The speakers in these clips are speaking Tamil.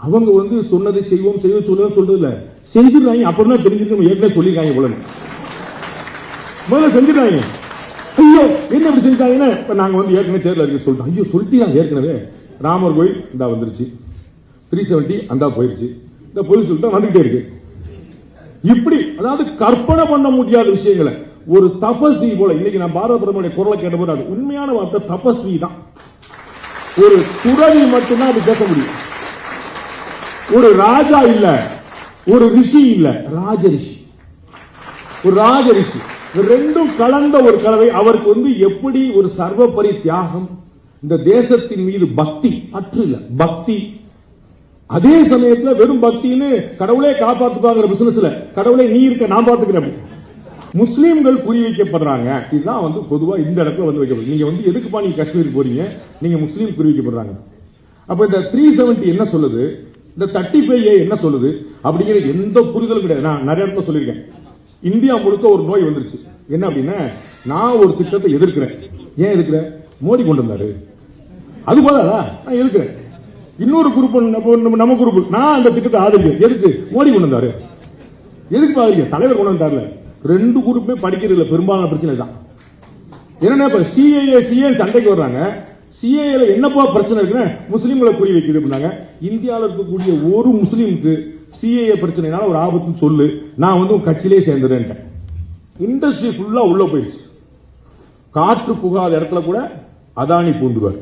அவங்க வந்து சொன்னதை செய்வோம் செய்வோம் சொல்லுவோம் சொல்றது இல்ல செஞ்சிருக்காங்க அப்புறம் தான் தெரிஞ்சிருக்கோம் ஏற்கனவே சொல்லியிருக்காங்க போல. முதல்ல செஞ்சிருக்காங்க ஐயோ என்ன இப்படி செஞ்சாங்கன்னா இப்ப நாங்க வந்து ஏற்கனவே தேர்தல் அறிக்கை சொல்லிட்டோம் ஐயோ சொல்லிட்டீங்க ஏற்கனவே? ராமர் கோயில் இந்தா வந்துருச்சு. த்ரீ செவன்டி அந்தா போயிருச்சு. இந்த பொய் சொல்லிட்டு வந்துகிட்டே இருக்கு. இப்படி அதாவது கற்பனை பண்ண முடியாத விஷயங்களை. ஒரு தபஸ்வி போல இன்னைக்கு நான் பாரத பிரதமருடைய குரலை கேட்டபோது அது உண்மையான வார்த்தை தபஸ்வி தான் ஒரு துறவி மட்டும்தான் அது பேச முடியும். ஒரு ராஜா இல்ல ஒரு ரிஷி இல்ல ராஜ ரிஷி ஒரு ராஜ ரிஷி ரெண்டும் கலந்த ஒரு கலவை. அவருக்கு வந்து எப்படி ஒரு சர்வபரி தியாகம் இந்த தேசத்தின் மீது பக்தி அற்று இல்ல பக்தி. அதே சமயத்துல வெறும் பக்தின்னு கடவுளே காப்பாத்துப்பாங்கிற பிசினஸ்ல கடவுளே நீ இருக்க நான் பாத்துக்கிறேன் முஸ்லீம்கள் குறி வைக்கப்படுறாங்க. இதுதான் வந்து பொதுவா இந்த இடத்துல வந்து வைக்கப்படுது. நீங்க வந்து எதுக்குப்பா நீங்க காஷ்மீர் போறீங்க? நீங்க முஸ்லீம் குறி வைக்கப்படுறாங்க. அப்ப இந்த த்ரீ என்ன சொல்லுது? இந்த தேர்ட்டி ஃபைவ் ஏ என்ன சொல்லுது? அப்படிங்கிற எந்த புரிதலும் கிடையாது. நான் நிறைய இடத்துல சொல்லியிருக்கேன். இந்தியா முழுக்க ஒரு நோய் வந்துருச்சு. என்ன அப்படின்னா நான் ஒரு திட்டத்தை எதிர்க்கிறேன். ஏன் எதிர்க்கிறேன்? மோடி கொண்டு வந்தாரு. அது போதாதா? நான் எதிர்க்கிறேன். இன்னொரு குரூப் நம்ம- குரூப் நான் அந்த திட்டத்தை ஆதரிக்கிறேன். எதுக்கு? மோடி கொண்டு வந்தாரு. எதுக்கு பாதிக்க தலைவர் கொண்டு வந்தார்ல. ரெண்டு குரூப்புமே படிக்கிறதுல பெரும்பாலான பிரச்சனை தான் என்னன்னா இப்ப சிஏஏ சிஏ சண்டைக்கு வர்றாங்க. சிஏல என்னப்பா பிரச்சனை இருக்குன்னா முஸ்லீம்களை குறி வைக்குது அப்படின்னாங்க. இந்தியாவில் இருக்கக்கூடிய ஒரு முஸ்லீமுக்கு சிஏஏ பிரச்சனைனால ஒரு ஆபத்துன்னு சொல்லு. நான் வந்து உன் கட்சியிலே சேர்ந்துடுறேன்ட்டேன் இண்டஸ்ட்ரி ஃபுல்லா உள்ள போயிடுச்சு. காற்று புகாத இடத்துல கூட அதானி பூந்துருவார்.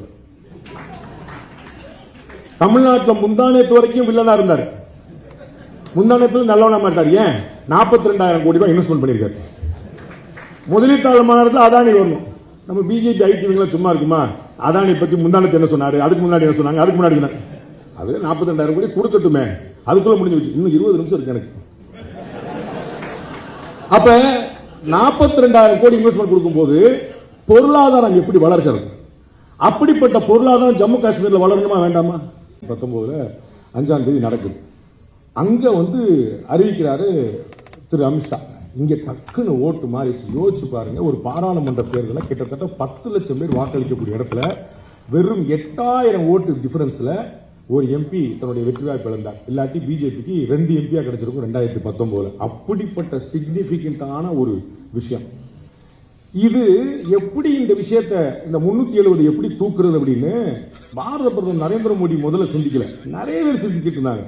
தமிழ்நாட்டில் முந்தானத்து வரைக்கும் வில்லனா இருந்தார். முந்தானத்துல நல்லவனா மாட்டார். ஏன்? நாற்பத்தி ரெண்டாயிரம் கோடி ரூபாய் இன்வெஸ்ட்மெண்ட் பண்ணிருக்காரு முதலீட்டாளர் மாநாட்டில் அதானி வரணும். நம்ம பிஜேபி ஐடி சும்மா இருக்குமா? அதானி பத்தி முந்தானத்து என்ன சொன்னாரு? அதுக்கு முன்னாடி என்ன சொன்னாங்க? அதுக்கு முன்னாடி என்ன? அது நாற்பத்தி ரெண்டாயிரம் கோடி கொடுக்கட்டுமே. அதுக்குள்ள முடிஞ்சு வச்சு இன்னும் இருபது நிமிஷம் இருக்கு எனக்கு. அப்ப நாற்பத்தி ரெண்டாயிரம் கோடி இன்வெஸ்ட்மெண்ட் கொடுக்கும்போது பொருளாதாரம் எப்படி வளர்க்கிறது அப்படிப்பட்ட பொருளாதாரம் ஜம்மு காஷ்மீர்ல வளரணுமா வேண்டாமா? பத்தொன்பதுல அஞ்சாம் தேதி நடக்குது. அங்க வந்து அறிவிக்கிறாரு திரு அமித்ஷா. இங்கே டக்குன்னு ஓட்டு மாறிடுச்சு. யோசிச்சு பாருங்க ஒரு பாராளுமன்ற தேர்தலில் கிட்டத்தட்ட பத்து லட்சம் பேர் வாக்களிக்கக்கூடிய இடத்துல வெறும் எட்டாயிரம் ஓட்டு டிஃபரன்ஸில் ஒரு எம்பி தன்னுடைய வெற்றி வாய்ப்பு இழந்தார். இல்லாட்டி பிஜேபிக்கு ரெண்டு எம்பியாக கிடைச்சிருக்கும் ரெண்டாயிரத்தி பத்தொன்பதுல அப்படிப்பட்ட சிக்னிபிகண்டான ஒரு விஷயம். இது எப்படி இந்த விஷயத்த இந்த முன்னூத்தி எழுபது எப்படி தூக்குறது அப்படின்னு பாரத பிரதமர் நரேந்திர மோடி முதல்ல சிந்திக்கல. நிறைய பேர் சிந்திச்சுட்டு இருந்தாங்க.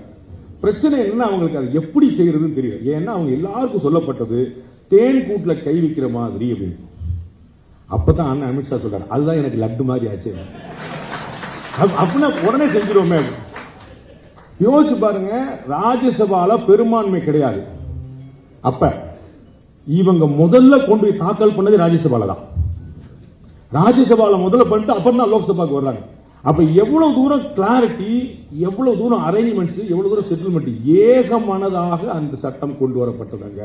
பிரச்சனை என்ன அவங்களுக்கு? அதை எப்படி செய்யறதுன்னு தெரியல. ஏன்னா அவங்க எல்லாருக்கும் சொல்லப்பட்டது தேன் கூட்டில் கை வைக்கிற மாதிரி அப்படின்னு. அப்பதான் அண்ணன் அமித்ஷா சொல்றாரு அதுதான் எனக்கு லட்டு மாதிரி ஆச்சு. அப்~ அப்படின்னா உடனே செஞ்சிருவோமே யோசிச்சு பாருங்க ராஜ்யசபால பெரும்பான்மை கிடையாது. அப்ப இவங்க முதல்ல கொண்டு போய் தாக்கல் பண்ணது ராஜ்யசபால தான் ராஜ்யசபால முதல்ல பண்ணிட்டு அப்புறம் தான் லோக்சபாக்கு வர்றாங்க. அப்ப எவ்வளவு தூரம் கிளாரிட்டி எவ்வளவு தூரம் அரேஞ்ச்மெண்ட்ஸ் எவ்வளவு தூரம் செட்டில்மெண்ட் ஏகமனதாக அந்த சட்டம் கொண்டு வரப்பட்டதாங்க.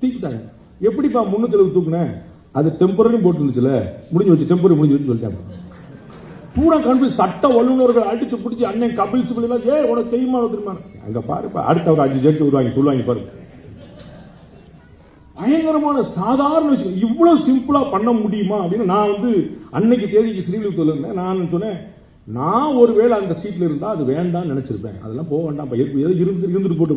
தூக்கிட்டாங்க எப்படிப்பா முன்னூத்தி எழுபது தூக்குனேன்? அது டெம்பரரி போட்டு இருந்துச்சுல முடிஞ்சு வச்சு டெம்பரரி முடிஞ்சு வச்சு சொல்லிட்டாங்க. பூரா கன்ஃபியூஸ் சட்ட வல்லுநர்கள் அடிச்சு பிடிச்சி அண்ணன் கபில் சிபில் எல்லாம் ஏன் உனக்கு தெரியுமா தெரியுமா அங்க பாரு அடுத்த ஒரு அஞ்சு ஜட்ஜ் வருவாங்க சொல்லுவாங்க பாரு பயங்கரமான சாதாரண விஷயம். இவ்வளவு சிம்பிளா பண்ண முடியுமா அப்படின்னு நான் வந்து அன்னைக்கு தேதிக்கு ஸ்ரீவிலிபுத்தூர்ல இருந்தேன். நான் சொன்னேன் நான் ஒருவேளை அந்த சீட்ல இருந்தால் அது வேண்டாம்னு நினைச்சிருப்பேன். அதெல்லாம் போக வேண்டாம். ஏதோ இருந்து இருந்துட்டு போட்டு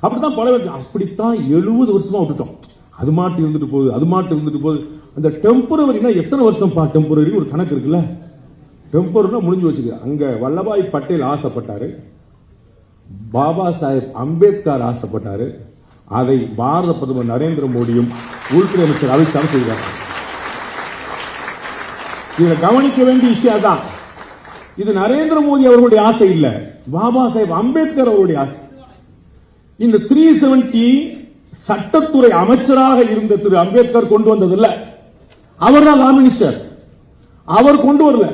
அப்படித்தான் பல பேர் அப்படித்தான் எழுபது வருஷமா விட்டுட்டோம். அது மாட்டு இருந்துட்டு போகுது அது மாட்டு இருந்துட்டு போகுது. அந்த டெம்பரவரினா எத்தனை வருஷம் பா? டெம்பரவரி ஒரு கணக்கு இருக்குல்ல. டெம்பரரினா முடிஞ்சு வச்சுக்க. அங்க வல்லபாய் பட்டேல் ஆசைப்பட்டாரு. பாபா சாஹேப் அம்பேத்கர் ஆசைப்பட்டாரு. அதை பாரத பிரதமர் நரேந்திர மோடியும் உள்துறை அமைச்சர் அமித்ஷா செய்தார் இதுல கவனிக்க வேண்டிய விஷயம் அதான் இது நரேந்திர மோடி அவர்களுடைய ஆசை இல்ல. பாபா சாஹேப் அம்பேத்கர் அவருடைய ஆசை. இந்த த்ரீ செவன்டி சட்டத்துறை அமைச்சராக இருந்த திரு அம்பேத்கர் கொண்டு வந்தது இல்ல அவர் தான் லா மினிஸ்டர் அவர் கொண்டு வரல.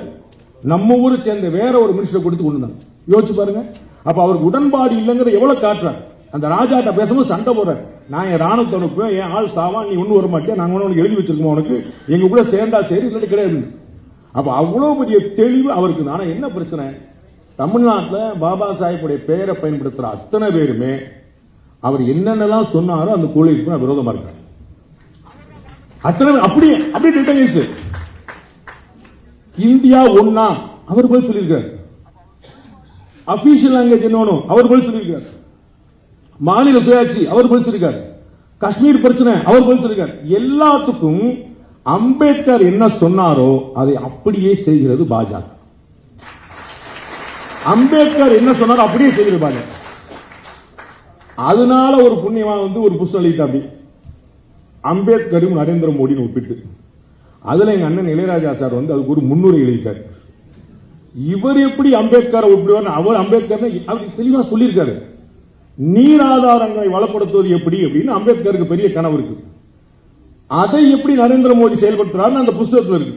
நம்ம ஊரை சேர்ந்த வேற ஒரு மினிஸ்டர் கொடுத்து கொண்டு வந்தாங்க. யோசிச்சு பாருங்க. அப்ப அவருக்கு உடன்பாடு இல்லைங்கிற எவ்வளவு காட்டுறார். அந்த ராஜாட்ட பேசும்போது சண்டை போடுறார். நான் என் ராணுவத்தை அனுப்புவேன் என் ஆள் சாவான் நீ ஒண்ணு வர மாட்டேன் நாங்க ஒண்ணு உனக்கு எழுதி வச்சிருக்கோம் உனக்கு? எங்க கூட சேர்ந்தா சரி இல்லாட்டி கிடையாது. அப்ப அவ்வளவு பெரிய தெளிவு அவருக்கு இருக்கு. ஆனா என்ன பிரச்சனை? தமிழ்நாட்டுல பாபா சாஹிப்புடைய பெயரை பயன்படுத்துற அத்தனை பேருமே அவர் என்னென்னலாம் சொன்னாரோ அந்த கொள்கைக்கு நான் விரோதமா இருக்கேன் அத்தனை அப்படியே அப்படியே இந்தியா ஒன்னா அவர் போய் சொல்லியிருக்காரு. அபிஷியல் லாங்குவேஜ் என்ன வேணும்? அவர் போய் சொல்லியிருக்காரு. மாநில சுயாட்சி அவர் போய் சொல்லியிருக்காரு. காஷ்மீர் பிரச்சனை அவர் போய் சொல்லியிருக்காரு. எல்லாத்துக்கும் அம்பேத்கர் என்ன சொன்னாரோ அதை அப்படியே செய்கிறது பாஜக. அம்பேத்கர் என்ன சொன்னாரோ அப்படியே செய்கிறது பாஜக. அதனால ஒரு புண்ணியமா வந்து ஒரு புஸ்தகம் எழுதிட்டாப்படி அம்பேத்கரும் நரேந்திர மோடின்னு ஒப்பிட்டு. அதுல எங்க அண்ணன் இளையராஜா சார் வந்து அதுக்கு ஒரு முன்னுரை எழுதிட்டார். இவர் எப்படி அம்பேத்கரை ஒப்பிடுவார் அவர் அம்பேத்கர் அவர் தெளிவா சொல்லியிருக்காரு. நீர் ஆதாரங்களை வளப்படுத்துவது எப்படி அப்படின்னு அம்பேத்கருக்கு பெரிய கனவு இருக்கு. அதை எப்படி நரேந்திர மோடி செயல்படுத்துறாருன்னு அந்த புஸ்தகத்துல இருக்கு.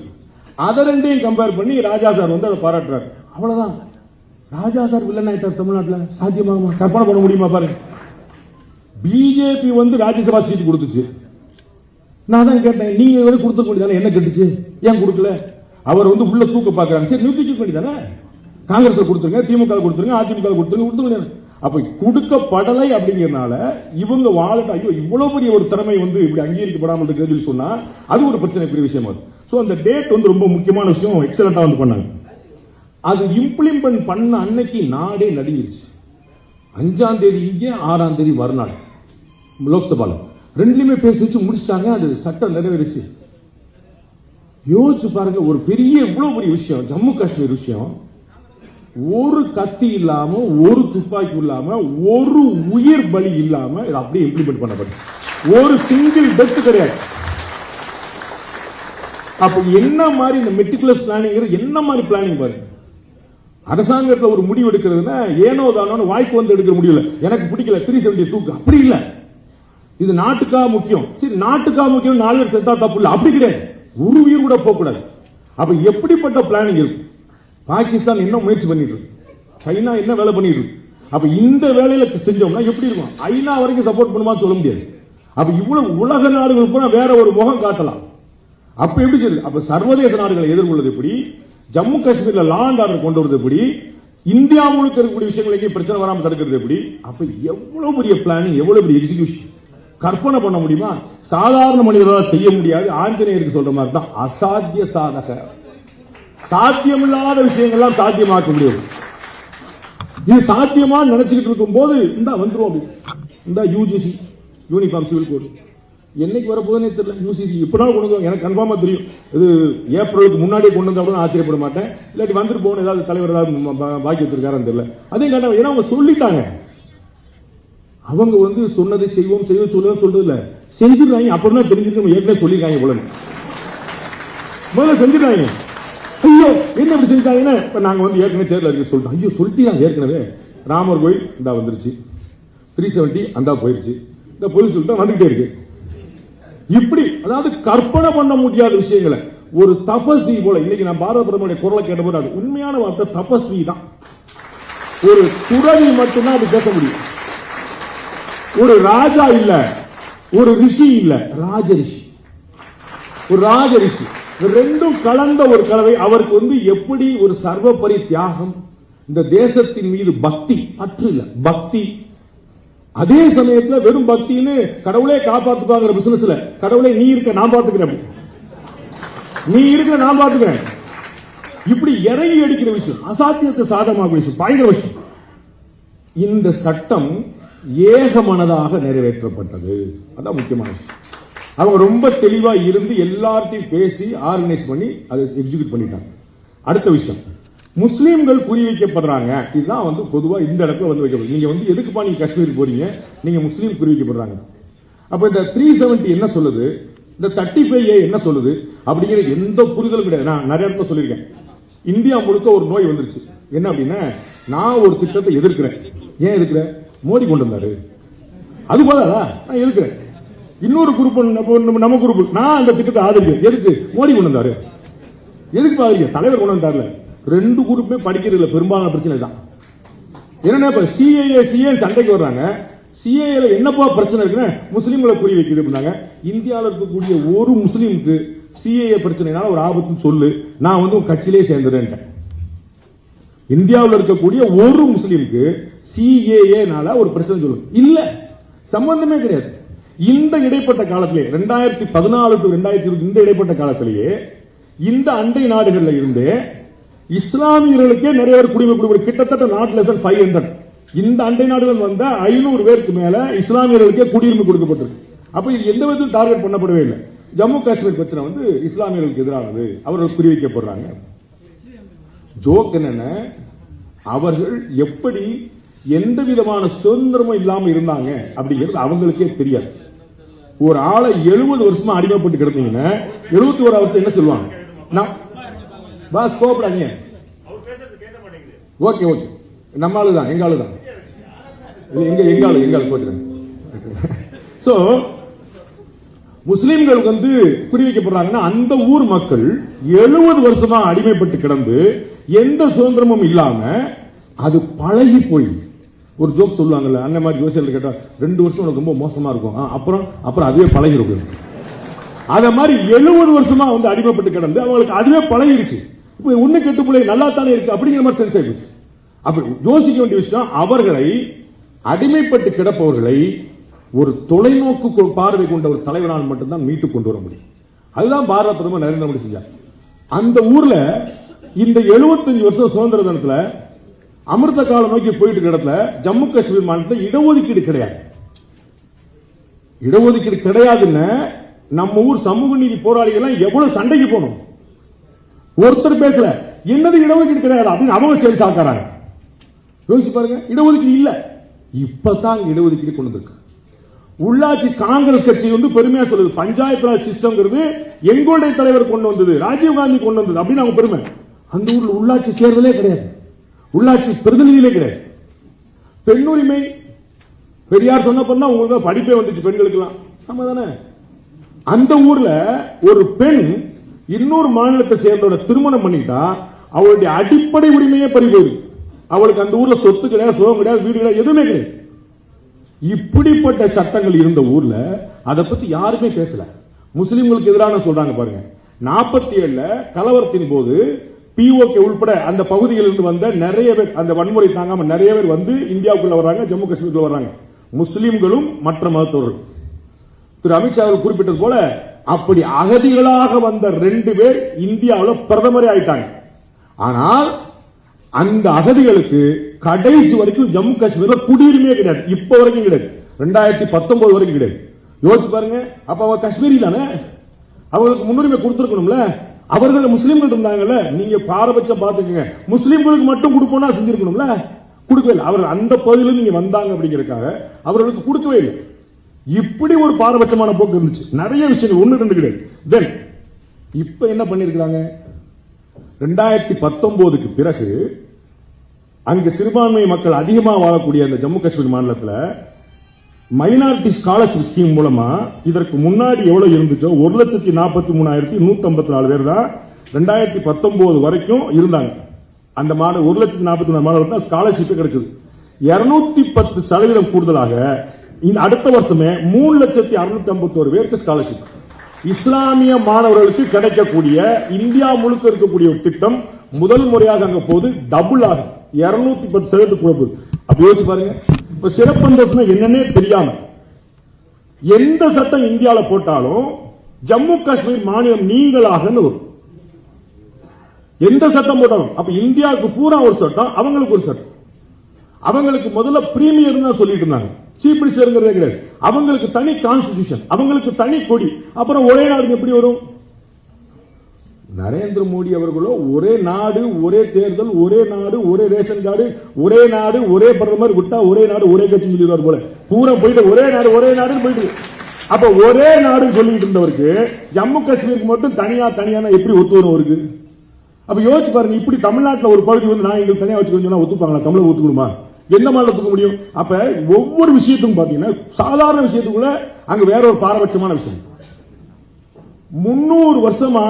அதை ரெண்டையும் கம்பேர் பண்ணி ராஜா சார் வந்து அதை பாராட்டுறாரு. அவ்வளவுதான். ராஜா சார் வில்லன் ஆயிட்டார் தமிழ்நாட்டில். சாத்தியமாகுமா? கற்பனை பண்ண முடியுமா பாருங்க. பிஜேபி வந்து ராஜ்யசபா சீட் கொடுத்துச்சு. நான் தான் கேட்டேன் நீங்க இதுவரை கொடுத்துக்க வேண்டியதானே? என்ன கட்டுச்சு? ஏன் கொடுக்கல? அவர் வந்து உள்ள தூக்க பாக்குறாங்க சரி நிறுத்திக்க வேண்டியதானே? காங்கிரஸ் கொடுத்துருங்க திமுக கொடுத்துருங்க அதிமுக கொடுத்துருங்க கொடுத்துக்க வேண்டியதானே அப்ப கொடுக்கப்படலை அப்படிங்கறனால இவங்க வாழட்ட ஐயோ இவ்வளவு பெரிய ஒரு திறமை வந்து இப்படி அங்கீகரிக்கப்படாமல் இருக்கிறது சொல்லி சொன்னா அது ஒரு பிரச்சனை பெரிய விஷயமா அது. சோ அந்த டேட் வந்து ரொம்ப முக்கியமான விஷயம். எக்ஸலண்டா வந்து பண்ணாங்க. அது இம்ப்ளிமெண்ட் பண்ண அன்னைக்கு நாடே நடுங்கிருச்சு. அஞ்சாம் தேதி இங்கே ஆறாம் தேதி மறுநாள். லோக்சபால. ரெண்டுலயுமே பேசி வச்சு முடிச்சிட்டாங்க. அது சட்டம் நிறைவேறிச்சு. யோசிச்சு பாருங்க ஒரு பெரிய இவ்வளவு பெரிய விஷயம் ஜம்மு காஷ்மீர் விஷயம். ஒரு கத்தி இல்லாம ஒரு துப்பாக்கி இல்லாம ஒரு உயிர் பலி இல்லாம இது அப்படியே இம்ப்ளிமெண்ட் பண்ணப்பட்டுச்சு. ஒரு சிங்கிள் டெத் கிடையாது. அப்ப என்ன மாதிரி இந்த மெட்டிகுலஸ் பிளானிங் என்ன மாதிரி பிளானிங் பாருங்க. அரசாங்கத்தில் ஒரு முடிவு எடுக்கிறதுனா ஏனோ தானோ வாய்ப்பு வந்து எடுக்கிற முடியல. எனக்கு பிடிக்கல த்ரீ செவன்டி தூக்கு அப்படி இல்ல. இது நாட்டுக்கா முக்கியம். சரி நாட்டுக்கா முக்கியம் நாலு பேர் செத்தா தப்பு இல்லை. அப்படி கிடையாது. ஒரு உயிர் கூட போகக்கூடாது. அப்ப எப்படிப்பட்ட பிளானிங் இருக்கும் பாகிஸ்தான் என்ன முயற்சி பண்ணிட்டு இருக்கு? சைனா என்ன வேலை பண்ணிட்டு இருக்கு? அப்ப இந்த வேலையில செஞ்சோம்னா எப்படி இருக்கும்? ஐநா வரைக்கும் சப்போர்ட் பண்ணுமா சொல்ல முடியாது. அப்ப இவ்வளவு உலக நாடுகள் பூரா வேற ஒரு முகம் காட்டலாம். அப்ப எப்படி சொல்லு அப்ப சர்வதேச நாடுகளை எதிர்கொள்வது எப்படி? ஜம்மு காஷ்மீர்ல லா அண்ட் ஆர்டர் கொண்டு வருது எப்படி? இந்தியா முழுக்க இருக்கக்கூடிய விஷயங்கள் எங்கேயும் பிரச்சனை வராமல் தடுக்கிறது எப்படி? அப்ப எவ்வளவு பெரிய பிளானிங் எவ்வளவு பெரிய எக்ஸிகியூஷன் கற்பனை பண்ண முடியுமா? சாதாரண மனிதர்களால் செய்ய முடியாது. ஆஞ்சநேயருக்கு சொல்ற மாதிரி தான் அசாத்திய சாதக. சாத்தியமில்லாத விஷயங்கள்லாம் சாத்தியமாக்க முடியும் இது சாத்தியமா நினைச்சுக்கிட்டு இருக்கும் போது இந்த வந்துரும் அப்படி. இந்த யூஜிசி யூனிஃபார்ம் சிவில் கோடு என்னைக்கு வர போதுனே தெரியல யூசிசி இப்படினாலும் கொண்டு வந்து எனக்கு கன்ஃபார்மா தெரியும். இது ஏப்ரலுக்கு முன்னாடியே கொண்டு வந்தா கூட ஆச்சரியப்பட மாட்டேன். இல்லாட்டி வந்துட்டு போகணும். ஏதாவது தலைவர் ஏதாவது பா- பாக்கி வச்சிருக்காருன்னு தெரியல. அதே கேட்டா ஏன்னா அவங்க சொல்லிட்டாங்க. அவங்க வந்து சொன்னதை செய்வோம் செய்வோம் சொல்லுவோம் சொல்றது இல்ல. செஞ்சிருக்காங்க அப்புறம் தான் ஏற்கனவே சொல்லியிருக்காங்க போல முதல்ல செஞ்சிருக்காங்க ஐயோ என்ன இப்படி செஞ்சாங்கன்னா இப்ப நாங்க வந்து ஏற்கனவே தேர்தல் அறிக்கை சொல்லிட்டோம். ஐயோ சொல்லிட்டீங்க ஏற்கனவே ராமர் கோயில் இந்தா வந்துருச்சு. த்ரீ செவன்டி அந்தா போயிருச்சு. இந்த போலீஸ் சொல்லிட்டு வந்துகிட்டே இருக்கு. இப்படி அதாவது கற்பனை பண்ண முடியாத விஷயங்களை. ஒரு தபஸ்வி போல இன்னைக்கு நான் பாரத பிரதமருடைய குரலை கேட்டபோது அது உண்மையான வார்த்தை தபஸ்வி தான். ஒரு துறவி மட்டும்தான் அது பேச முடியும். ஒரு ராஜா இல்ல ஒரு ரிஷி இல்ல ராஜ ரிஷி. ஒரு ராஜ ரிஷி. ரெண்டும் கலந்த ஒரு கலவை. அவருக்கு வந்து எப்படி ஒரு சர்வபரி தியாகம் இந்த தேசத்தின் மீது பக்தி அற்று இல்ல பக்தி. அதே சமயத்துல வெறும் பக்தின்னு கடவுளே காப்பாத்துப்பாங்கிற பிசினஸ்ல கடவுளே நீ இருக்க நான் பாத்துக்கிறேன். அப்படி. நீ இருக்கிற நான் பாத்துக்கிறேன். இப்படி இறங்கி அடிக்கிற விஷயம் அசாத்தியத்தை சாதமாக விஷயம் பயங்கர விஷயம். இந்த சட்டம் ஏகமனதாக நிறைவேற்றப்பட்டது. அதான் முக்கியமான விஷயம். அவங்க ரொம்ப தெளிவா இருந்து எல்லார்ட்டையும் பேசி ஆர்கனைஸ் பண்ணி அதை எக்ஸிக்யூட் பண்ணிட்டாங்க. அடுத்த விஷயம். முஸ்லீம்கள் குறி வைக்கப்படுறாங்க. இதுதான் வந்து பொதுவா இந்த இடத்துல வந்து வைக்கப்படுது. நீங்க வந்து எதுக்குப்பா நீங்க காஷ்மீர் போறீங்க? நீங்க முஸ்லீம் குறி வைக்கப்படுறாங்க. அப்ப இந்த த்ரீ செவன்டி என்ன சொல்லுது? இந்த தேர்ட்டி ஃபைவ் ஏ என்ன சொல்லுது? அப்படிங்கிற எந்த புரிதலும் கிடையாது. நான் நிறைய இடத்துல சொல்லியிருக்கேன். இந்தியா முழுக்க ஒரு நோய் வந்துருச்சு. என்ன அப்படின்னா நான் ஒரு திட்டத்தை எதிர்க்கிறேன். ஏன் எதிர்க்கிறேன்? மோடி கொண்டு வந்தாரு. அது போதாதா? நான் எதிர்க்கிறேன். இன்னொரு குரூப் நம்ம நம்ம குரூப் நான் அந்த திட்டத்தை ஆதரிக்கிறேன். எதுக்கு? மோடி கொண்டு வந்தாரு எதுக்கு ஆதரிக்க தலைவர் கொண்டு வந்தார்ல ரெண்டு குரூப்புமே படிக்கிறதுல பெரும்பாலான பிரச்சனை தான். என்னன்னா இப்ப சிஏஏ சிஏ சண்டைக்கு வர்றாங்க. சிஏஏல என்னப்பா பிரச்சனை இருக்குன்னு முஸ்லீம்களை குறி வைக்கிறது அப்படின்னாங்க. இந்தியாவில் இருக்கக்கூடிய ஒரு முஸ்லீமுக்கு சிஏஏ பிரச்சனைனால ஒரு ஆபத்துன்னு சொல்லு. நான் வந்து உன் கட்சியிலே சேர்ந்துறேன்ட்டேன். இந்தியாவில் இருக்கக்கூடிய ஒரு முஸ்லீமுக்கு சிஏஏனால ஒரு பிரச்சனை சொல்லு இல்ல. சம்பந்தமே கிடையாது. இந்த இடைப்பட்ட காலத்திலே ரெண்டாயிரத்தி பதினாலு டு ரெண்டாயிரத்தி இருபது இந்த இடைப்பட்ட காலத்திலேயே இந்த அண்டை நாடுகள்ல இருந்தே இஸ்லாமியர்களுக்கே நிறைய பேர் குடிமை குடிமை கிட்டத்தட்ட நாட் லெசன் ஃபைவ் ஹண்ட்ரட் இந்த அண்டை நாடுகள் வந்த ஐநூறு பேருக்கு மேல இஸ்லாமியர்களுக்கே குடியுரிமை கொடுக்கப்பட்டிருக்கு. அப்ப இது எந்த விதத்தில் டார்கெட் பண்ணப்படவே இல்லை. ஜம்மு காஷ்மீர் பிரச்சனை வந்து இஸ்லாமியர்களுக்கு எதிரானது. அவர்கள் குறிவைக்கப்படுறாங்க. ஜோக் என்னன்னா அவர்கள் எப்படி எந்த விதமான சுதந்திரமும் இல்லாம இருந்தாங்க அப்படிங்கிறது அவங்களுக்கே தெரியாது. ஒரு ஆளை எழுபது வருஷமா அடிமைப்பட்டு கிடந்தீங்கன்னா எழுபத்தி ஒரு வருஷம் என்ன சொல்லுவாங்க? பாஸ் கோபப்படாதீங்க ஓகே ஓகே. நம்ம ஆளு தான் எங்க ஆளு தான்? எங்க எங்க ஆளு எங்க ஆளு? கோச்சுறேன். சோ முஸ்லிம்கள் வந்து குறிவைக்கப்படுறாங்கன்னா அந்த ஊர் மக்கள் எழுபது வருஷமா அடிமைப்பட்டு கிடந்து எந்த சுதந்திரமும் இல்லாம அது பழகி போய் ஒரு ஜோக் சொல்லுவாங்கல்ல அந்த மாதிரி ஜோசியர்கள் கேட்டா ரெண்டு வருஷம் உனக்கு ரொம்ப மோசமா இருக்கும். அப்புறம் அப்புறம் அதுவே பழகிடும் அத மாதிரி எழுபது வருஷமா வந்து அடிமைப்பட்டு கிடந்து அவங்களுக்கு அதுவே பழகிருச்சு. இப்ப உன்னை கெட்டு பிள்ளை நல்லா தானே இருக்கு அப்படிங்கிற மாதிரி சென்ஸ் ஆயிடுச்சு அப்படி யோசிக்க வேண்டிய விஷயம் அவர்களை அடிமைப்பட்டு கிடப்பவர்களை ஒரு தொலைநோக்கு கொ- பார்வை கொண்ட ஒரு தலைவனால் மட்டும்தான் மீட்டு கொண்டு வர முடியும். அதுதான் பாரத பிரதமர் நரேந்திர மோடி செஞ்சார். அந்த ஊர்ல இந்த 75 வருஷம் சுதந்திர தினத்துல அமிர்த காலம் நோக்கி போயிட்டு இடத்துல ஜம்மு காஷ்மீர் மாநிலத்தில் இடஒதுக்கீடு கிடையாது. இடஒதுக்கீடு கிடையாதுன்னு நம்ம ஊர் சமூக நீதி போராளிகள் எல்லாம் எவ்வளவு சண்டைக்கு போனோம் ஒருத்தர் பேசல என்னது இடஒதுக்கீடு கிடையாது அப்படின்னு அவங்க சரி சாக்காராங்க யோசிச்சு பாருங்க இடஒதுக்கீடு இல்ல. இப்பதான் இடஒதுக்கீடு கொண்டு வந்திருக்கு. உள்ளாட்சி காங்கிரஸ் கட்சி வந்து பெருமையா சொல்லுது பஞ்சாயத்து ராஜ் சிஸ்டம்ங்கிறது எங்களுடைய தலைவர் கொண்டு வந்தது ராஜீவ் காந்தி கொண்டு வந்தது அப்படின்னு அவங்க பெருமை. அந்த ஊர்ல உள்ளாட்சி தேர்தலே கிடையாது. உள்ளாட்சி பிரதிநிதிகளே கிடையாது. பெண்ணுரிமை பெரியார் சொன்ன பண்ணா உங்களுக்கு தான் படிப்பே வந்துச்சு பெண்களுக்கெல்லாம். ஆமா தானே? அந்த ஊர்ல ஒரு பெண் இன்னொரு மாநிலத்தை சேர்ந்தோட திருமணம் பண்ணிட்டா அவளுடைய அடிப்படை உரிமையே பறி அவளுக்கு அந்த ஊர்ல சொத்து கிடையாது சுகம் கிடையாது வீடு கிடையாது எதுவுமே கிடையாது. இப்படிப்பட்ட சட்டங்கள் இருந்த ஊர்ல அதை பத்தி யாருமே பேசல. முஸ்லிம்களுக்கு எதிரான சொல்றாங்க பாருங்க. நாற்பத்தி ஏழுல கலவரத்தின் போது பிஓகே உள்பட அந்த பகுதியிலிருந்து இருந்து வந்த நிறைய பேர் அந்த வன்முறை தாங்காம நிறைய பேர் வந்து இந்தியாவுக்குள்ள வர்றாங்க ஜம்மு காஷ்மீருக்குள்ள வர்றாங்க. முஸ்லிம்களும் மற்ற மதத்தவர்கள் திரு அமித்ஷா அவர்கள் குறிப்பிட்டது போல அப்படி அகதிகளாக வந்த ரெண்டு பேர் இந்தியாவில் பிரதமரே ஆயிட்டாங்க. ஆனால் அந்த அகதிகளுக்கு கடைசி வரைக்கும் ஜம்மு காஷ்மீர்ல குடியுரிமையே கிடையாது. இப்ப வரைக்கும் கிடையாது. ரெண்டாயிரத்தி பத்தொன்பது வரைக்கும் கிடையாது. யோசிச்சு பாருங்க அப்ப அவ காஷ்மீரி தானே அவங்களுக்கு முன்னுரிமை கொடுத்துருக்கணும்ல? அவர்கள் முஸ்லீம்கள் இருந்தாங்கல்ல நீங்க பாரபட்சம் பாத்துக்கங்க முஸ்லீம்களுக்கு மட்டும் கொடுப்போம்னா செஞ்சிருக்கணும்ல? கொடுக்கவே இல்லை. அவர்கள் அந்த பகுதியில நீங்க வந்தாங்க அப்படிங்கறக்காக அவர்களுக்கு கொடுக்கவே இல்லை. இப்படி ஒரு பாரபட்சமான போக்கு இருந்துச்சு. நிறைய விஷயங்கள் ஒண்ணு ரெண்டு கிடையாது. தென் இப்ப என்ன பண்ணிருக்காங்க ரெண்டாயிரத்தி பத்தொன்பதுக்கு பிறகு அங்கு சிறுபான்மை மக்கள் அதிகமாக வாழக்கூடிய அந்த ஜம்மு காஷ்மீர் மாநிலத்தில் மைனாரிட்டி ஸ்காலர்ஷிப் ஸ்கீம் மூலமா இதற்கு முன்னாடி எவ்வளவு இருந்துச்சோ ஒரு லட்சத்தி நாற்பத்தி மூணாயிரத்தி நூத்தி ஐம்பத்தி நாலு பேர் தான் ரெண்டாயிரத்தி பத்தொன்பது வரைக்கும் இருந்தாங்க. அந்த மாணவர் ஒரு லட்சத்தி நாற்பத்தி நாலு மாணவர்கள் தான் ஸ்காலர்ஷிப் கிடைச்சது. இருநூத்தி பத்து சதவீதம் கூடுதலாக இந்த அடுத்த வருஷமே மூணு லட்சத்தி அறுநூத்தி ஐம்பத்தோரு பேருக்கு ஸ்காலர்ஷிப் இஸ்லாமிய மாணவர்களுக்கு கிடைக்கக்கூடிய இந்தியா முழுக்க இருக்கக்கூடிய திட்டம் முதல் முறையாக அங்க போது டபுள் ஆகும் இருநூத்தி பத்து சதவீதத்துக்கு கூட போகுது. அப்ப யோசிச்சு பாருங்க. இப்ப சிறப்பந்தஸ்னா என்னன்னே தெரியாம எந்த சட்டம் இந்தியால போட்டாலும் ஜம்மு காஷ்மீர் மாநிலம் நீங்களாக வரும். எந்த சட்டம் போட்டாலும். அப்ப இந்தியாவுக்கு பூரா ஒரு சட்டம் அவங்களுக்கு ஒரு சட்டம். அவங்களுக்கு முதல்ல பிரீமியர் தான் சொல்லிட்டு இருந்தாங்க. சீஃப் மினிஸ்டர்ங்கிறதே கிடையாது. அவங்களுக்கு தனி கான்ஸ்டிடியூஷன் அவங்களுக்கு தனி கொடி. அப்புறம் ஒரே நாடு எப்படி வரும்? நரேந்திர மோடி அவர்களோ ஒரே நாடு ஒரே தேர்தல் ஒரே நாடு ஒரே ரேஷன் கார்டு ஒரே நாடு ஒரே பிரதமர் விட்டா ஒரே நாடு ஒரே கட்சி சொல்லிடுவார் போல. பூரா போயிட்டு ஒரே நாடு ஒரே நாடுன்னு போயிட்டு. அப்ப ஒரே நாடுன்னு சொல்லிட்டு இருந்தவருக்கு ஜம்மு காஷ்மீருக்கு மட்டும் தனியா தனியான எப்படி ஒத்து வரும் அவருக்கு? அப்ப யோசிச்சு பாருங்க இப்படி தமிழ்நாட்டுல ஒரு பகுதி வந்து நான் எங்களுக்கு தனியா வச்சுக்கணும் ஒத்துப்பாங்களா? தமிழக ஒத்துக்கணுமா? எந்த மாநிலம் ஒத்துக்க முடியும்? அப்ப ஒவ்வொரு விஷயத்துக்கும் பாத்தீங்கன்னா சாதாரண விஷயத்துக்குள்ள அங்க வேற ஒரு பாரபட்சமான விஷயம். முன்னூறு வருஷமா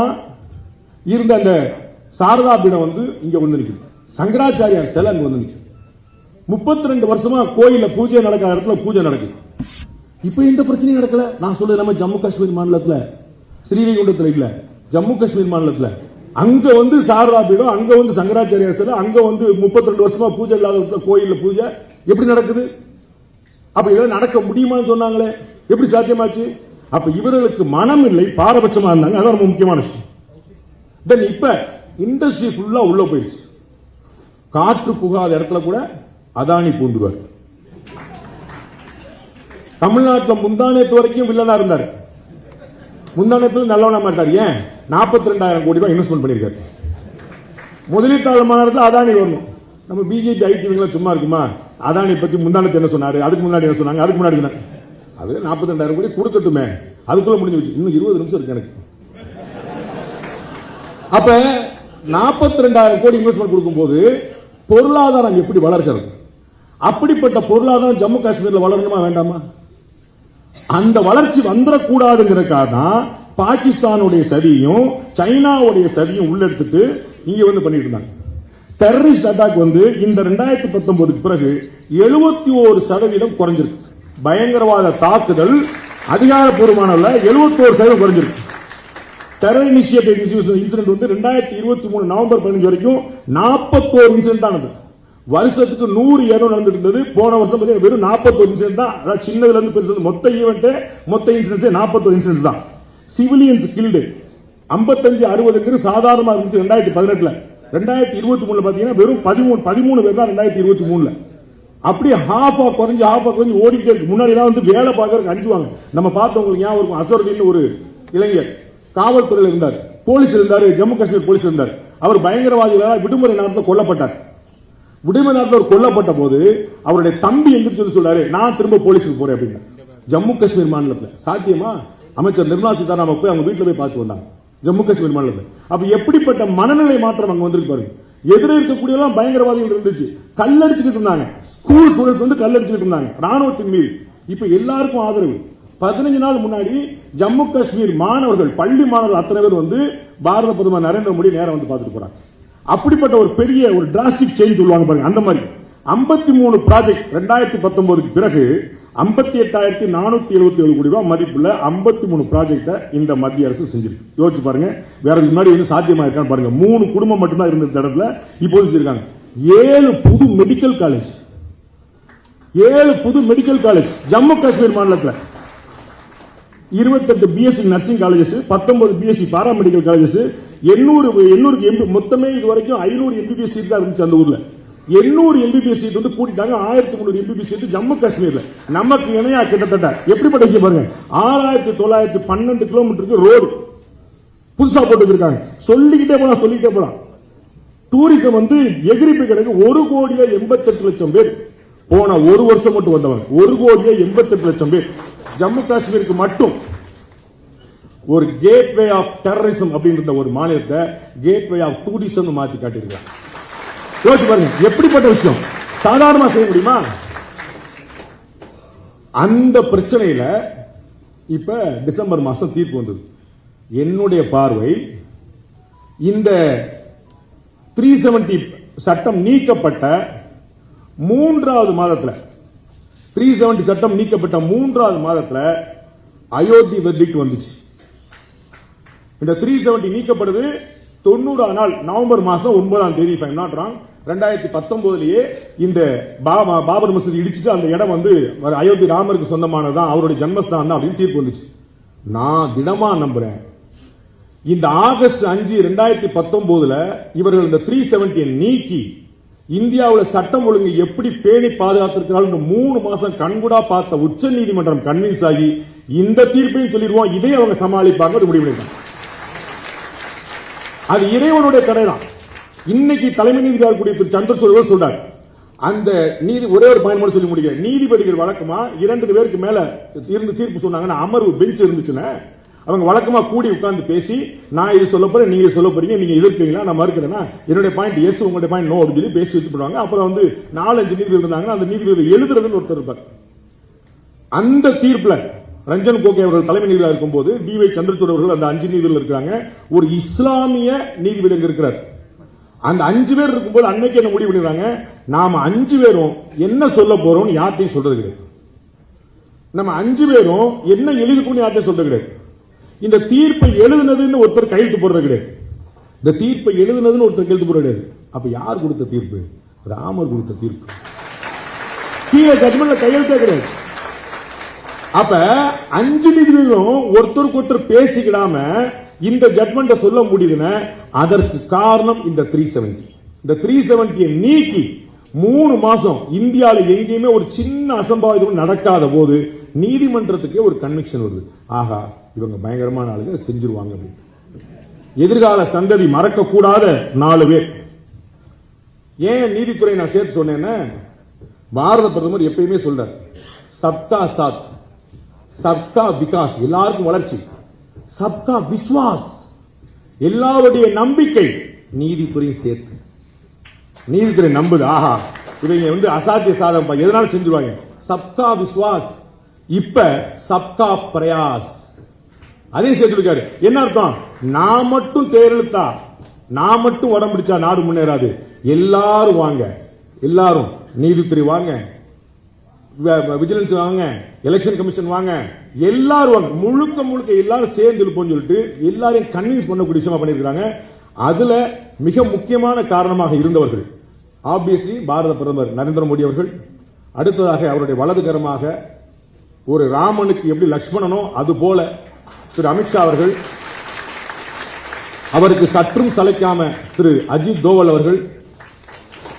இருந்த அந்த சாரதா பீடம் வந்து இங்க வந்து நிற்கும் சங்கராச்சாரியார் சிலை அங்க வந்து நிற்கும் முப்பத்தி ரெண்டு வருஷமா கோயில பூஜை நடக்காத இடத்துல பூஜை நடக்குது. இப்ப எந்த பிரச்சனையும் நடக்கல. நான் சொல்றது நம்ம ஜம்மு காஷ்மீர் மாநிலத்துல ஸ்ரீவைகுண்டத்துல இல்ல. ஜம்மு காஷ்மீர் மாநிலத்துல. அங்க வந்து சாரதா பீடம் அங்க வந்து சங்கராச்சாரியார் சிலை அங்க வந்து முப்பத்தி ரெண்டு வருஷமா பூஜை இல்லாத இடத்துல கோயில்ல பூஜை. எப்படி நடக்குது? அப்ப இதெல்லாம் நடக்க முடியுமான்னு சொன்னாங்களே. எப்படி சாத்தியமாச்சு? அப்ப இவர்களுக்கு மனம் இல்லை பாரபட்சமா இருந்தாங்க. அதான் ரொம்ப முக்கியமான விஷயம். தென் இப்ப இண்டஸ்ட்ரி ஃபுல்லா உள்ள போயிடுச்சு. காற்று புகாத இடத்துல கூட அதானி பூந்துருவார். தமிழ்நாட்டில் முந்தானத்து வரைக்கும் வில்லனா இருந்தார். முந்தானத்துல நல்லவனா மாட்டார். ஏன்? நாற்பத்தி ரெண்டாயிரம் கோடி ரூபாய் இன்வெஸ்ட்மெண்ட் பண்ணிருக்காரு முதலீட்டாளர் மாநாட்டில் அதானி வரணும். நம்ம பிஜேபி ஐடி சும்மா இருக்குமா? அதானி பத்தி முந்தானத்து என்ன சொன்னாரு? அதுக்கு முன்னாடி என்ன சொன்னாங்க? அதுக்கு முன்னாடி என்ன? அது நாற்பத்தி ரெண்டாயிரம் கோடி கொடுக்கட்டுமே. அதுக்குள்ள முடிஞ்சு வச்சு இன்னும் இருபது நிமிஷம் இருக்கு எனக்கு. அப்ப நாற்பத்தி ரெண்டாயிரம் கோடி இன்வெஸ்ட்மெண்ட் கொடுக்கும்போது பொருளாதாரம் எப்படி வளர்க்கிறது அப்படிப்பட்ட பொருளாதாரம் ஜம்மு காஷ்மீர்ல வளரணுமா வேண்டாமா? அந்த வளர்ச்சி வந்துடக்கூடாதுங்கிறதுக்காக தான் பாகிஸ்தானுடைய சதியும் சைனாவுடைய சதியும் உள்ளெடுத்துட்டு இங்க வந்து பண்ணிட்டு இருந்தாங்க. டெரரிஸ்ட் அட்டாக் வந்து இந்த ரெண்டாயிரத்தி பத்தொன்பதுக்கு பிறகு எழுபத்தி ஒரு சதவீதம் குறைஞ்சிருக்கு. பயங்கரவாத தாக்குதல் அதிகாரப்பூர்வமான எழுபத்தி ஒரு சதவீதம் குறைஞ்சிருக்கு. டெரர் இனிஷியேட்டிவ் இன்சிடென்ட் வந்து ரெண்டாயிரத்தி இருபத்தி மூணு நவம்பர் பதினஞ்சு வரைக்கும் நாற்பத்தோரு இன்சிடென்ட் ஆனது வருஷத்துக்கு நூறு ஏதோ நடந்துட்டு இருந்தது போன வருஷம் பார்த்தீங்கன்னா வெறும் நாற்பத்தோரு இன்சிடென்ட் தான். அதாவது சின்னதுல இருந்து பெருசு மொத்த ஈவெண்ட் மொத்த இன்சிடென்ட்ஸ் நாற்பத்தோரு இன்சிடென்ட் தான். சிவிலியன்ஸ் கில்டு ஐம்பத்தஞ்சு அறுபதுங்கிறது சாதாரணமா இருந்துச்சு ரெண்டாயிரத்தி பதினெட்டுல. ரெண்டாயிரத்தி இருபத்தி மூணுல பாத்தீங்கன்னா வெறும் பதிமூணு பதிமூணு பேர் தான் ரெண்டாயிரத்தி இருபத்தி மூணுல. அப்படியே ஹாஃப் ஆஃப் குறைஞ்சு ஹாஃப் ஆஃப் குறைஞ்சு ஓடிட்டே முன்னாடி வந்து வேலை பார்க்கறதுக்கு அஞ்சுவாங்க. நம்ம பார்த்தவங்களுக்கு ஞாபகம் இருக்கும். அசருதீன் ஒரு இளைஞர். காவல்துறையில் இருந்தார். போலீஸ் இருந்தாரு. ஜம்மு காஷ்மீர் போலீஸ் இருந்தார். அவர் பயங்கரவாதிகளால் விடுமுறை நேரத்தில் கொல்லப்பட்டார். விடுமுறை நேரத்தில் அவர் கொல்லப்பட்ட போது அவருடைய தம்பி எந்திரிச்சு வந்து சொல்றாரு நான் திரும்ப போலீஸுக்கு போறேன் அப்படின்னு. ஜம்மு காஷ்மீர் மாநிலத்தில். சாத்தியமா? அமைச்சர் நிர்மலா சீதாராமன் போய் அவங்க வீட்டுல போய் பார்த்து வந்தாங்க. ஜம்மு காஷ்மீர் மாநிலத்தில். அப்ப எப்படிப்பட்ட மனநிலை மாற்றம் அங்க வந்திருக்கு பாருங்க. எதிரே இருக்கக்கூடிய எல்லாம் பயங்கரவாதிகள் இருந்துச்சு. கல்லடிச்சுக்கிட்டு இருந்தாங்க. ஸ்கூல் ஸ்டூடெண்ட்ஸ் வந்து கல்லடிச்சுக்கிட்டு இருந்தாங்க. ராணுவத்தின் மீது. இப்ப எல்லாருக்கும் ஆதரவு. பதினஞ்சு நாள் முன்னாடி ஜம்மு காஷ்மீர் மாணவர்கள் பள்ளி மாணவர்கள் அத்தனை பேர் வந்து பாரத பிரதமர் நரேந்திர மோடி நேரம் வந்து பார்த்துட்டு போறாங்க. அப்படிப்பட்ட ஒரு பெரிய ஒரு டிராஸ்டிக் சேஞ்ச் சொல்லுவாங்க பாருங்க அந்த மாதிரி. 53 மூணு ப்ராஜெக்ட் ரெண்டாயிரத்தி பத்தொன்பதுக்கு பிறகு ஐம்பத்தி எட்டாயிரத்தி நானூத்தி எழுபத்தி ஏழு கோடி ரூபாய் மதிப்புள்ள 53 மூணு ப்ராஜெக்ட இந்த மத்திய அரசு செஞ்சிருக்கு. யோசிச்சு பாருங்க வேற முன்னாடி வந்து சாத்தியமா இருக்கான்னு பாருங்க. மூணு குடும்பம் மட்டும்தான் இருந்த இடத்துல இப்போ செஞ்சிருக்காங்க ஏழு புது மெடிக்கல் காலேஜ் ஏழு புது மெடிக்கல் காலேஜ் ஜம்மு காஷ்மீர் மாநிலத்தில். இருபத்தெட்டு பிஎஸ்சி நர்சிங் காலேஜஸ் பத்தொன்பது பிஎஸ்சி பாராமெடிக்கல் காலேஜஸ் எண்ணூறு எண்ணூறு எம்பி மொத்தமே இது வரைக்கும் ஐநூறு எம்பிபிஎஸ் சீட் தான் இருந்துச்சு அந்த ஊர்ல. எண்ணூறு எம்பிபிஎஸ் சீட் வந்து கூட்டிட்டாங்க ஆயிரத்தி முந்நூறு எம்பிபிஎஸ் சீட் ஜம்மு காஷ்மீர்ல. நமக்கு இணையா கிட்டத்தட்ட? எப்படிப்பட்ட விஷயம் பாருங்க. ஆறாயிரத்தி தொள்ளாயிரத்தி பன்னெண்டு கிலோமீட்டருக்கு ரோடு புதுசா போட்டு இருக்காங்க சொல்லிக்கிட்டே போலாம் சொல்லிக்கிட்டே போலாம். டூரிசம் வந்து எகிரிப்பு கிடக்கு ஒரு கோடியே எண்பத்தெட்டு லட்சம் பேர். போன ஒரு வருஷம் மட்டும் வந்தவங்க. ஒரு கோடியே எண்பத்தெட்டு லட்சம் பேர். ஜம்மு காஷ்மீருக்கு மட்டும் ஒரு கேட்வே ஆஃப் டெரரிசம் அப்படின்ற ஒரு மாநிலத்தை கேட்வே ஆஃப் டூரிசம் மாத்தி காட்டியிருக்காங்க. யோசிச்சு பாருங்க எப்படிப்பட்ட விஷயம்? சாதாரணமா செய்ய முடியுமா? அந்த பிரச்சனையில இப்ப டிசம்பர் மாசம் தீர்ப்பு வந்தது. என்னுடைய பார்வை இந்த த்ரீ செவன்டி சட்டம் நீக்கப்பட்ட மூன்றாவது மாதத்தில் த்ரீ செவன்டி சட்டம் நீக்கப்பட்ட மூன்றாவது மாதத்துல அயோத்தி வெர்டிக்ட் வந்துச்சு. இந்த த்ரீ செவன்டி நீக்கப்படுது தொண்ணூறாம் நாள் நவம்பர் மாசம் ஒன்பதாம் தேதி ஃபைவ் I'm ரெண்டாயிரத்தி பத்தொன்பதுலயே இந்த பா- பாபர் மசூதி இடிச்சுட்டு அந்த இடம் வந்து அயோத்தி ராமருக்கு சொந்தமானதான் அவருடைய ஜன்மஸ்தான் தான் அப்படின்னு தீர்ப்பு வந்துச்சு. நான் திடமா நம்புறேன். இந்த ஆகஸ்ட் அஞ்சு ரெண்டாயிரத்தி பத்தொன்பதுல இவர்கள் இந்த த்ரீ செவன்டியை நீக்கி இந்தியாவில் சட்டம் ஒழுங்கு எப்படி பேணி பாதுகாத்திருக்கிறார்கள் மூணு மாசம் கண்கூடா பார்த்த உச்ச நீதிமன்றம் கன்வின்ஸ் ஆகி இந்த தீர்ப்பையும் சொல்லிடுவோம். இதை அவங்க சமாளிப்பாங்க. அது முடிவு அது இறைவனுடைய கடை தான் இன்னைக்கு தலைமை நீதிபதியாக கூடிய திரு சந்திரசூட் சொல்றார். அந்த நீதி ஒரே ஒரு பயன்பாடு சொல்லி முடிக்கிறேன். நீதிபதிகள் வழக்கமா இரண்டு பேருக்கு மேல இருந்து தீர்ப்பு சொன்னாங்கன்னா அமர்வு பெஞ்ச் இருந்துச்சுன்னா அவங்க வழக்கமா கூடி உட்கார்ந்து பேசி நான் இது சொல்ல போறேன் நீங்க சொல்ல போறீங்க நீங்க எதிர்க்கிறீங்களா நான் மறுக்கிறேன்னா என்னுடைய பாயிண்ட் எஸ் உங்களுடைய பாயிண்ட் நோ அப்படின்னு சொல்லி பேசி வச்சு பண்ணுவாங்க அப்புறம் வந்து நாலஞ்சு நீதிபதி இருந்தாங்கன்னா அந்த நீதிபதி எழுதுறதுன்னு ஒருத்தர் இருப்பார். அந்த தீர்ப்புல ரஞ்சன் கோகே அவர்கள் தலைமை நீதிபதியாக இருக்கும்போது டி வை சந்திரசூட் அவர்கள் அந்த அஞ்சு நீதிபதிகள் இருக்காங்க ஒரு இஸ்லாமிய நீதிபதி அங்க இருக்கிறார். அந்த அஞ்சு பேர் இருக்கும்போது அன்னைக்கு என்ன முடிவு பண்ணிடுறாங்க? நாம அஞ்சு பேரும் என்ன சொல்ல போறோம் யார்ட்டையும் சொல்றது கிடையாது. நம்ம அஞ்சு பேரும் என்ன எழுதிக்கணும் யார்ட்டையும் சொல்றது கிடையாது. இந்த தீர்ப்பை எழுதுனதுன்னு ஒருத்தர் கையெழுத்து போடுறது கிடையாது. இந்த தீர்ப்பை எழுதுனதுன்னு ஒருத்தர் கையெழுத்து போடுறது கிடையாது. அப்ப யார் கொடுத்த தீர்ப்பு? ராமர் கொடுத்த தீர்ப்பு. கீழே ஜட்மெண்ட்ல கையெழுத்தே கிடையாது. அப்ப அஞ்சு நீதிபதிகளும் ஒருத்தருக்கு ஒருத்தர் பேசிக்கிடாம இந்த ஜட்மெண்ட்டை சொல்ல முடியுதுன்னா அதற்கு காரணம் இந்த த்ரீ செவன்டி இந்த த்ரீ செவன்டியை நீக்கி மூணு மாசம் இந்தியாவில் எங்கேயுமே ஒரு சின்ன அசம்பாவிதம் நடக்காத போது நீதிமன்றத்துக்கே ஒரு கன்விக்ஷன் வருது. ஆகா இவங்க பயங்கரமான ஆளுங்க செஞ்சிருவாங்க அப்படின்னு எதிர்கால சந்ததி மறக்க கூடாத நாலு பேர். ஏன் நீதித்துறை நான் சேர்த்து சொன்னேன்னா பாரத பிரதமர் எப்பயுமே சொல்றார் சப்கா சாத் சப்கா விகாஸ். எல்லாருக்கும் வளர்ச்சி. சப்கா விஸ்வாஸ். எல்லாருடைய நம்பிக்கை நீதித்துறை சேர்த்து. நீதித்துறை நம்புது. ஆஹா. இவங்க வந்து அசாத்திய சாதம் எதனால செஞ்சிருவாங்க? சப்கா விஸ்வாஸ். இப்ப சப்கா பிரயாஸ். அதையும் சேர்த்துருக்காரு என்ன அர்த்தம்? நான் மட்டும் தேர்தலுத்தா நான் மட்டும் உடம்பு பிடிச்சா நாடு முன்னேறாது. எல்லாரும் வாங்க. எல்லாரும் நீதித்துறை வாங்க. விஜிலன்ஸ் வாங்க. எலெக்ஷன் கமிஷன் வாங்க. எல்லாரும் வாங்க. முழுக்க முழுக்க எல்லாரும் சேர்ந்து இருப்போம்னு சொல்லிட்டு எல்லாரையும் கன்வின்ஸ் பண்ணக்கூடிய விஷயமா பண்ணிருக்காங்க அதுல மிக முக்கியமான காரணமாக இருந்தவர்கள். ஆப்வியஸ்லி பாரத பிரதமர் நரேந்திர மோடி அவர்கள். அடுத்ததாக அவருடைய வலதுகரமாக ஒரு ராமனுக்கு எப்படி லட்சுமணனோ அது போல திரு அமித்ஷா அவர்கள் அவருக்கு சற்றும் சளைக்காம திரு அஜித் தோவல் அவர்கள்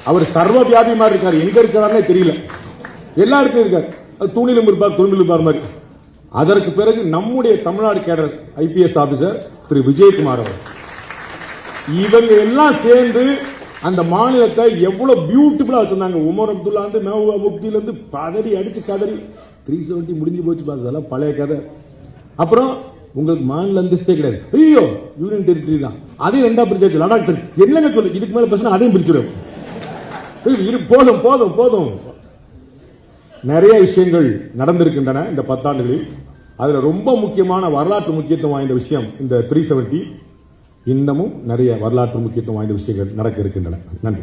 அவர் சர்வ வியாதி மாதிரி இருக்காரு. எங்க இருக்கிறாருன்னே தெரியல. எல்லா இருக்காரு. தூணிலும் இருப்பார் துணிலும் இருப்பார் மாதிரி. அதற்கு பிறகு நம்முடைய தமிழ்நாடு கேடர் ஐபிஎஸ் ஆபீசர் திரு விஜயகுமார் அவர். இவங்க எல்லாம் சேர்ந்து அந்த மாநிலத்தை எவ்வளவு பியூட்டிஃபுல்லா வச்சிருந்தாங்க. உமர் அப்துல்லா வந்து மெஹபூபா முப்தில இருந்து பதறி அடிச்சு கதறி த்ரீ செவன்டி முடிஞ்சு போச்சு பாஸ். அதெல்லாம் பழைய கதை. அப்புறம் உங்களுக்கு மாநில அந்தஸ்தே கிடையாது. ஐயோ யூனியன் டெரிட்டரி தான் அதையும் ரெண்டா பிரிச்சாச்சு லடாக் என்னங்க சொல்லு இதுக்கு மேல பேசினா அதையும் பிரிச்சிடும் இரு போதும் போதும் போதும். நிறைய விஷயங்கள் நடந்திருக்கின்றன இந்த பத்தாண்டுகளில். அதுல ரொம்ப முக்கியமான வரலாற்று முக்கியத்துவம் வாய்ந்த விஷயம் இந்த த்ரீ செவன்டி இன்னமும் நிறைய வரலாற்று முக்கியத்துவம் வாய்ந்த விஷயங்கள் நடக்க இருக்கின்றன. நன்றி.